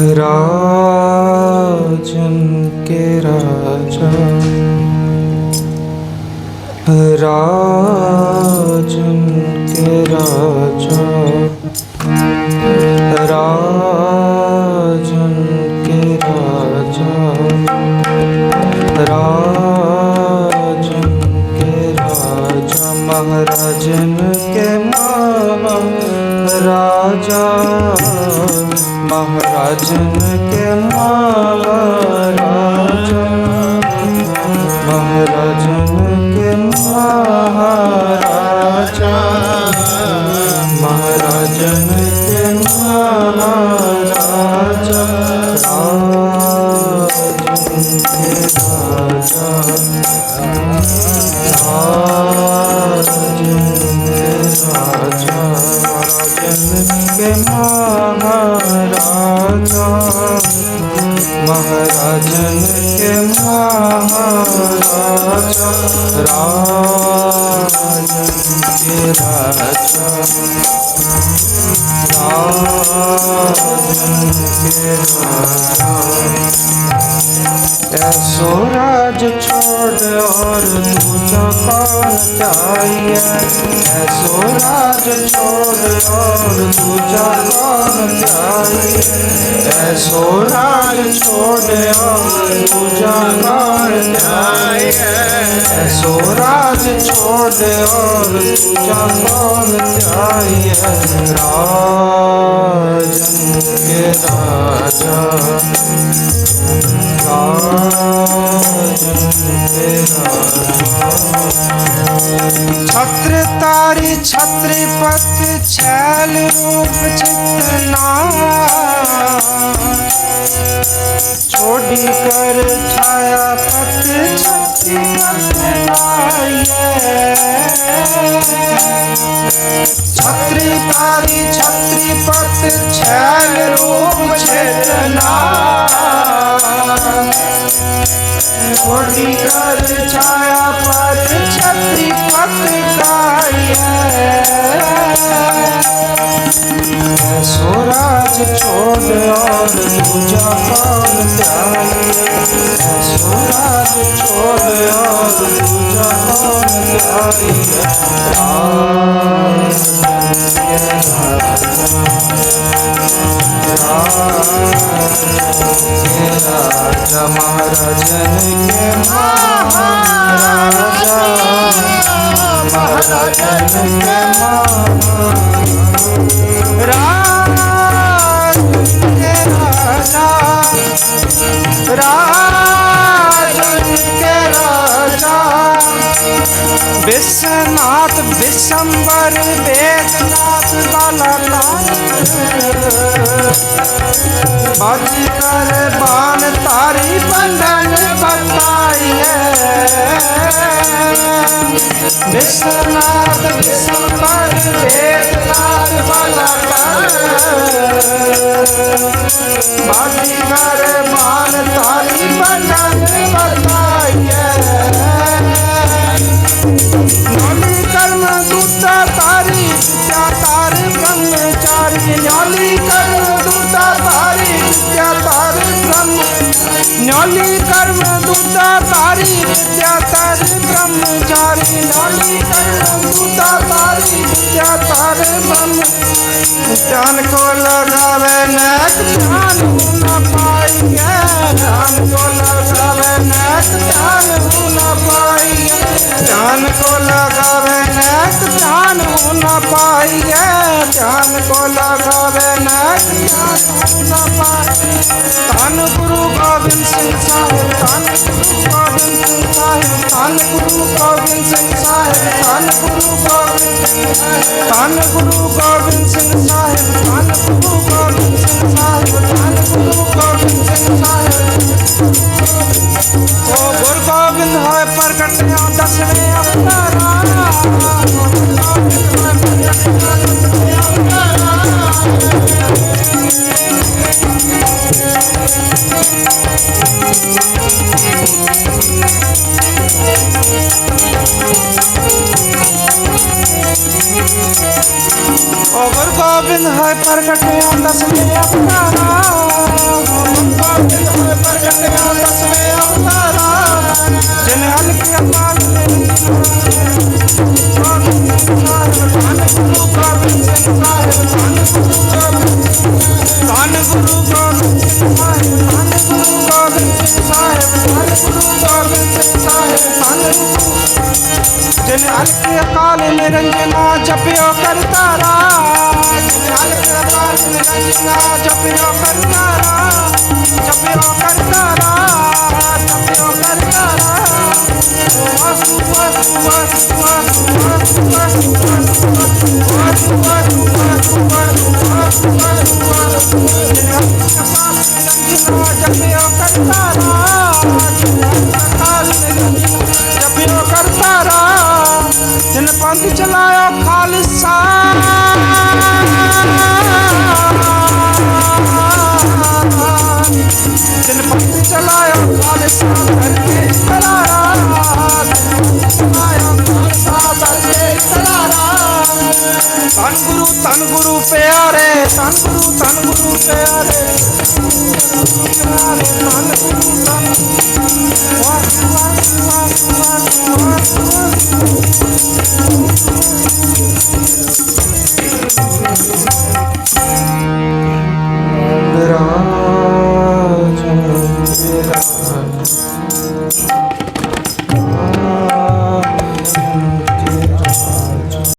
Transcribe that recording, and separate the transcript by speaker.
Speaker 1: राजन के राजा। राजन के राजा। राजन के राजा। राजन के राजा। महाराजन के महाराजन के महाराजा महाराजन के महाराजा। महाराजन के महाराजा। राजन के राजा। राजन के राजा। राजन के महाराजा महाराजन के महाराजा राजन राजा ऐसो राज छोड़ और दूजा कौन चाहिए। ऐसो राज छोड़ और दूजा कौन चाहिए। ऐसो राज छोड़ और दूजा कौन चाहिए। ऐसो राज छोड़ और कौन चाहिए राजन के राजा छत्र तारी छत्रपति छैल रूप चितना। छोड़ी कर छाया पत छत्री छत्री तारी छत्रीपत छैल रूप चेतना। छोटी कर छाया पर छत्री पत स्वराज छोड़ और दूजा कौन त्यागे स्वराज छोड़ और दूजा कौन त्यागे राजा महाराजन के महाराजा महाराजन के महाराज ਵਿਸਨਾਥ ਵਿਸੰਬਰ ਵੇਦਨਾਥ ਵਾਲਾ ਨਾਥ ਅੱਜ ਕਰ ਬਾਣ ਤਾਰੀ ਬੰਧਨ ਬਤਾਈਏ ਵਿਸਨਾਥ ਵਿਸੰਬਰ ਵੇਦਨਾਥ ਵਾਲਾ ਨਾਥ ਅੱਜ ਕਰ न्याली कर्म दूता तारी विद्या तार ब्रह्मचारी। न्याली कर्म दूता तारी विद्या तार ब्रह्म ज्ञान को लगावे नेक, ध्यान न पाइए। ध्यान को लगावे नेक, ध्यान न पाइए। ध्यान को लगावे नेक, ध्यान न ध्यान को लगावे न पाइए धन गुरु गोविंद सिंह साहिब धन गुरु गोविंद सिंह साहिब धन गुरु गोविंद सिंह साहिब धन गुरु गोविंद धन गुरु गोविंद सिंह साहिब धन गुरु गोविंद सिंह साहिब धन गुरु गोविंद सिंह साहिब। ओ गुरु गोविंद है प्रकट दसवें अवतारा ਗੁਰ ਗੋਬਿੰਦ ਹੈ ਪ੍ਰਗਟਿਆ ਦਸਵੇਂ ਅਵਤਾਰਾ ਗੁਰ ਗੋਬਿੰਦ ਹੈ ਪ੍ਰਗਟਿਆ ਦਸਵੇਂ ਅਵਤਾਰਾ ਜਿਨ ਹਲ ਕੇ ਅਕਾਲ ਤੇ ਧੰਨ ਗੁਰੂ ਗੋਬਿੰਦ ਸਾਹਿਬ ਧੰਨ गुरु सर्व शिक्षा है सानु जिन अलख काल निरंजना जपियो करता निरंजना जपियो करता जपियो करता जपियो करता जपियो करता सिंह चलाया खालसा करके चलाया चलाया खालसा करके चलाया प्यारे तन गुरु, प्यारे, तन गुरु Thank you.